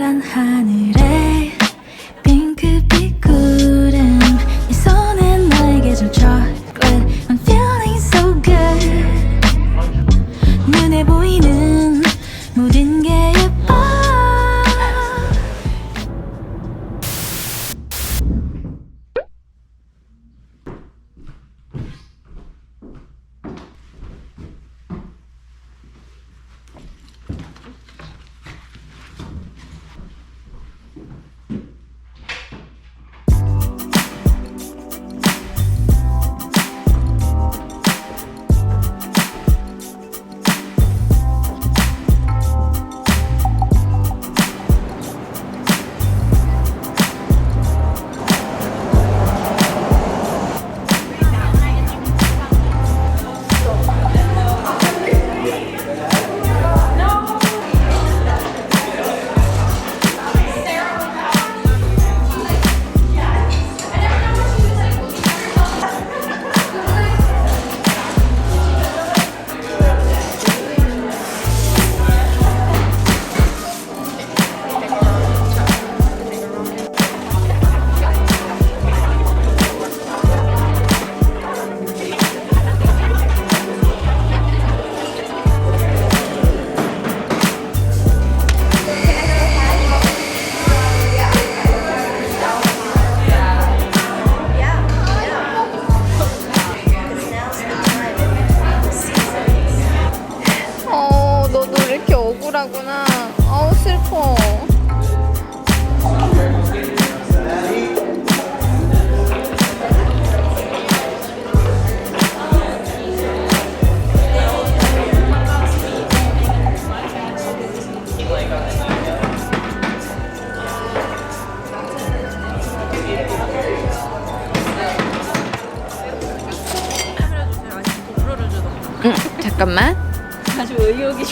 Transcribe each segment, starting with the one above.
파란 하늘에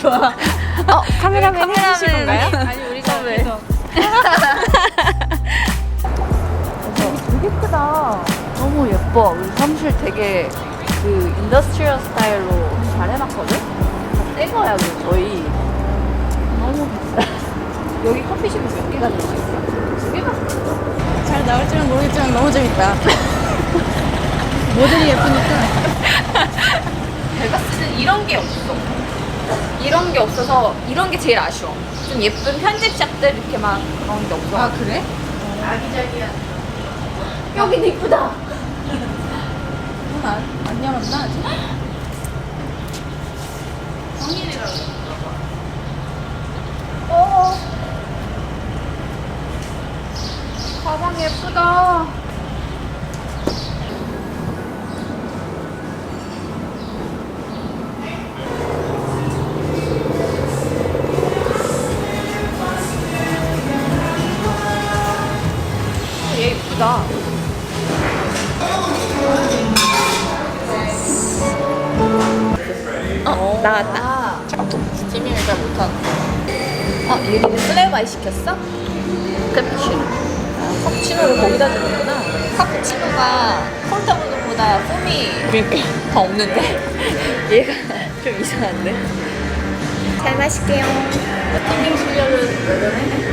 좋아. 어, 카메라맨 해주실 건가요? 아니 우리가 그래서 되게 크다. 너무 예뻐. 우리 사무실 되게 그 인더스트리얼 스타일로 잘 해놨거든? 새 거야, 그 저희. 너무 비싸. 여기 커피숍이 몇 개가 들어가 있어? 두 개가? 잘 나올 줄은 모르겠지만 너무 재밌다. 모델이 예쁘니까. 베가스는 이런 게 없어. 이런 게 없어서 이런 게 제일 아쉬워. 좀 예쁜 편집샵들 이렇게 막 그런 게 없어. 아 그래? 여기도 이쁘다. 안, 안 열었나 아직? 어. 가방 예쁘다. 예쁘다. 어, 나왔다. 지민이 잘 못하는. 어, 유리는 플레바이 시켰어? 카푸치노. 카푸치노를 거기다 주는구나. 카푸치노가 콜타보드보다 폼이 그러니까 더 없는데? 얘가 좀 이상한데? 잘 마실게요. 튀김 실력은 여전해.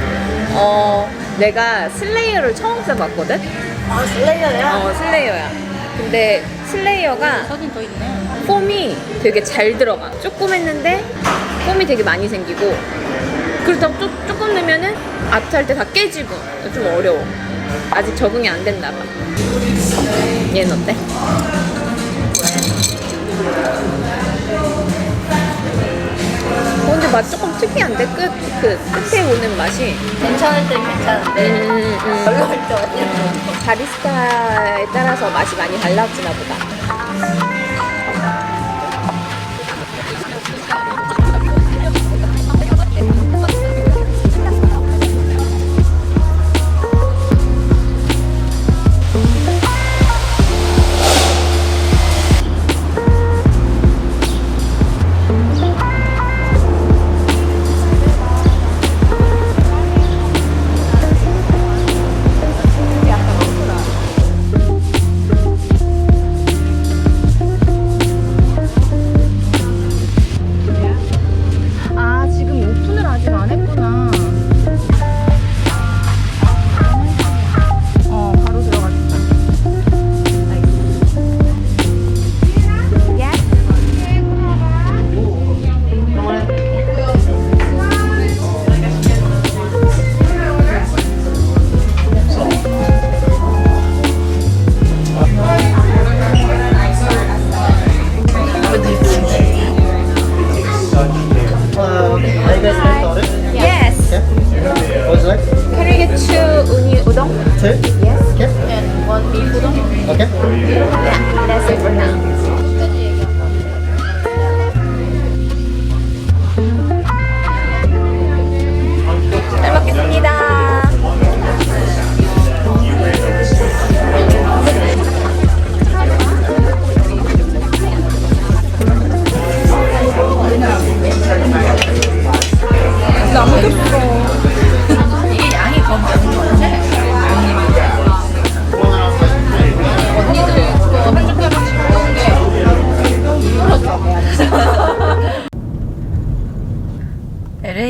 어, 내가 슬레이어를 처음 써봤거든? 아 슬레이어야? 어, 슬레이어야. 근데 슬레이어가 사진 더 있네. 폼이 되게 잘 들어가. 조금 했는데 폼이 되게 많이 생기고 그렇다고 조, 조금 넣으면은 아트 할 때 다 깨지고 좀 어려워. 아직 적응이 안 됐나 봐. 얘는 어때? 어, 근데 맛 조금 특이한데 끝, 그 끝에 오는 맛이 괜찮을 땐 괜찮은데 음, 음. 별로할 때 완전. 바리스타에 따라서 맛이 많이 달라지나 보다.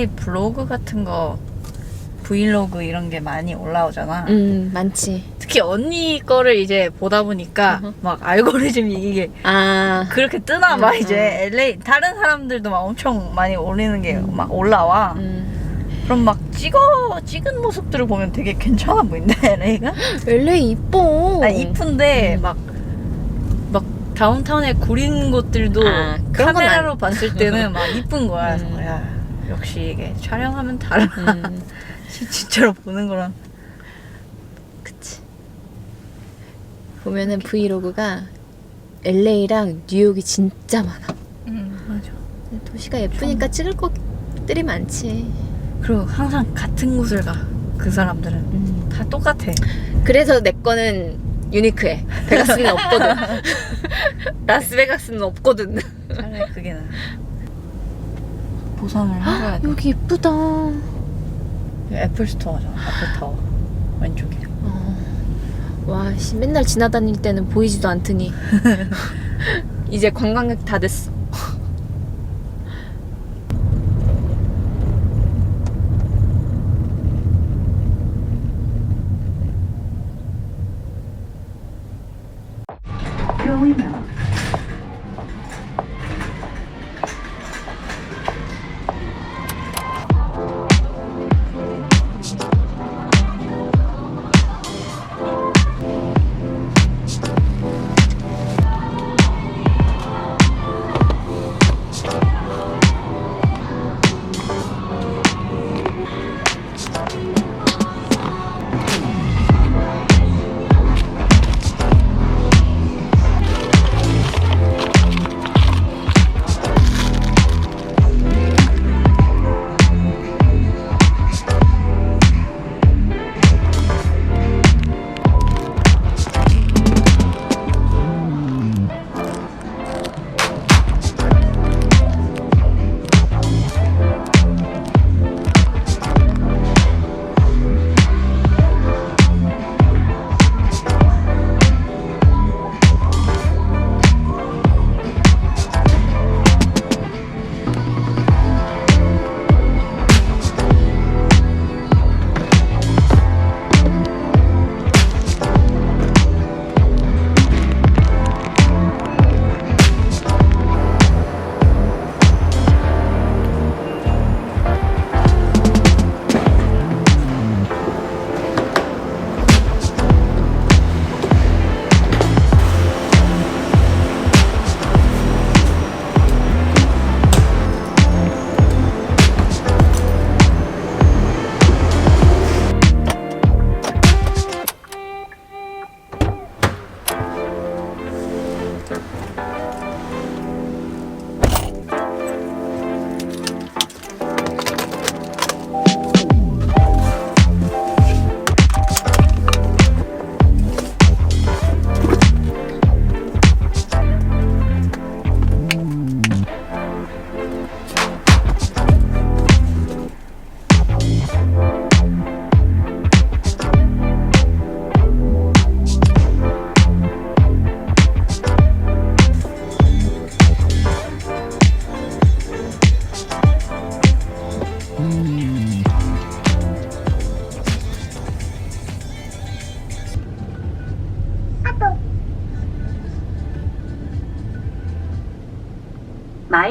블로그 같은 거 브이로그 이런 게 많이 올라오잖아. 음, 많지. 특히 언니 거를 이제 보다 보니까 막 알고리즘이 이게 아, 그렇게 뜨나 봐 음, 이제 LA 다른 사람들도 막 엄청 많이 올리는 게 막 올라와. 음. 그럼 막 찍어 찍은 모습들을 보면 되게 괜찮아 보인다 LA가. LA 이뻐. 아 이쁜데 막막 다운타운에 구린 곳들도 아, 그런 건 카메라로 봤을 때는 막 이쁜 거야. 그래서 음. 야 역시 이게 촬영하면 달라. 음, 진짜로 보는 거랑. 그치. 보면은 브이로그가 LA랑 뉴욕이 진짜 많아. 음 맞아. 도시가 예쁘니까 찍을 것들이 많지. 그리고 항상 같은 곳을 가. 그 사람들은 음. 다 똑같아. 그래서 내 거는 유니크해. 베가스는 없거든. 라스베가스는 없거든. 차라리 그게 나. 보상을 해줘야 돼. 여기 예쁘다. 애플 스토어잖아. 애플 타워 왼쪽에. 어. 와, 씨, 맨날 지나다닐 때는 보이지도 않더니 이제 관광객 다 됐어.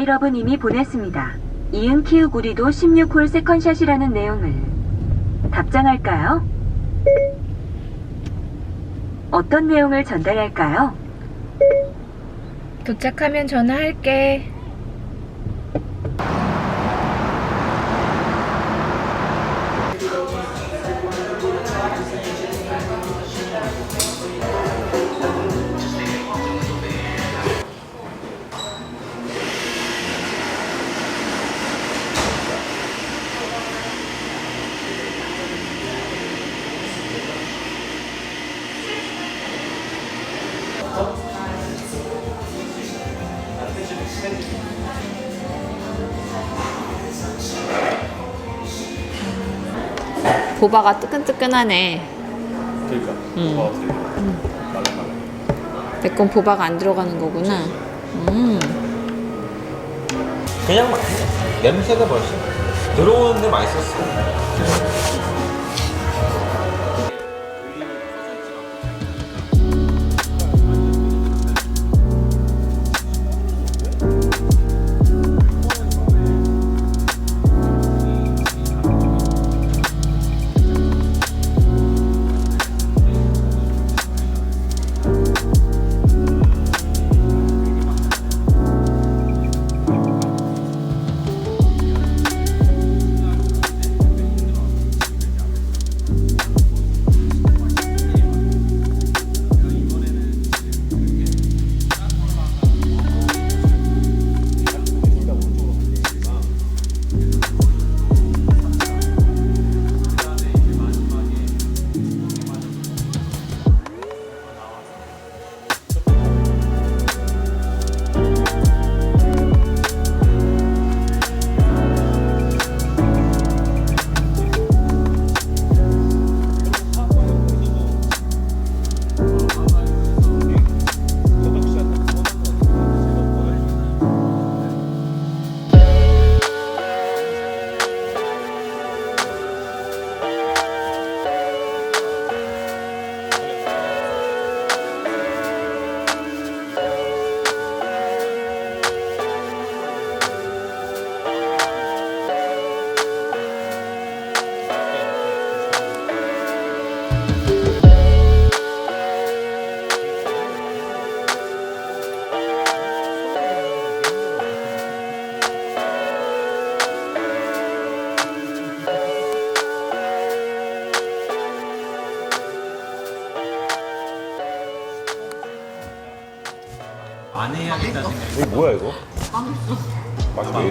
마이러브님이 보냈습니다. 이응 키읔 우리도 16홀 세컨샷이라는 내용을 답장할까요? 어떤 내용을 전달할까요? 도착하면 전화할게. 보바가 뜨끈뜨끈하네. 그러니까. 음. 어, 되게 말랑말랑. 내건 보바가 안 들어가는 거구나. 음. 그냥. 냄새가 벌써 들어오는데 맛있었어.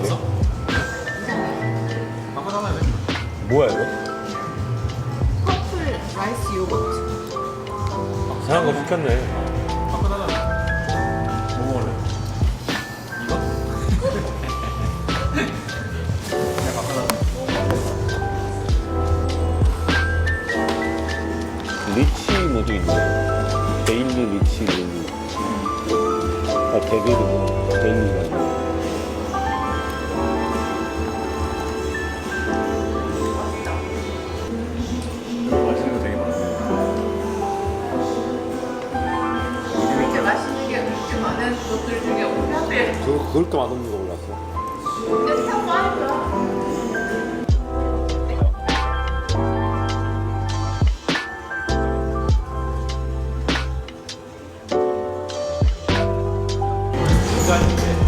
이왜 이래? 한번 하면 뭐야 이거? 퍼플 라이스 요거트. 이상한 거 시켰네. 한번 하면 뭐 먹을래? 이거? 그냥 바꿔놔. 리치 뭐도 있네. 데일리 리치 메뉴. 아 데빌이고 데일리가 맛없는 거 골랐어. 중간인데.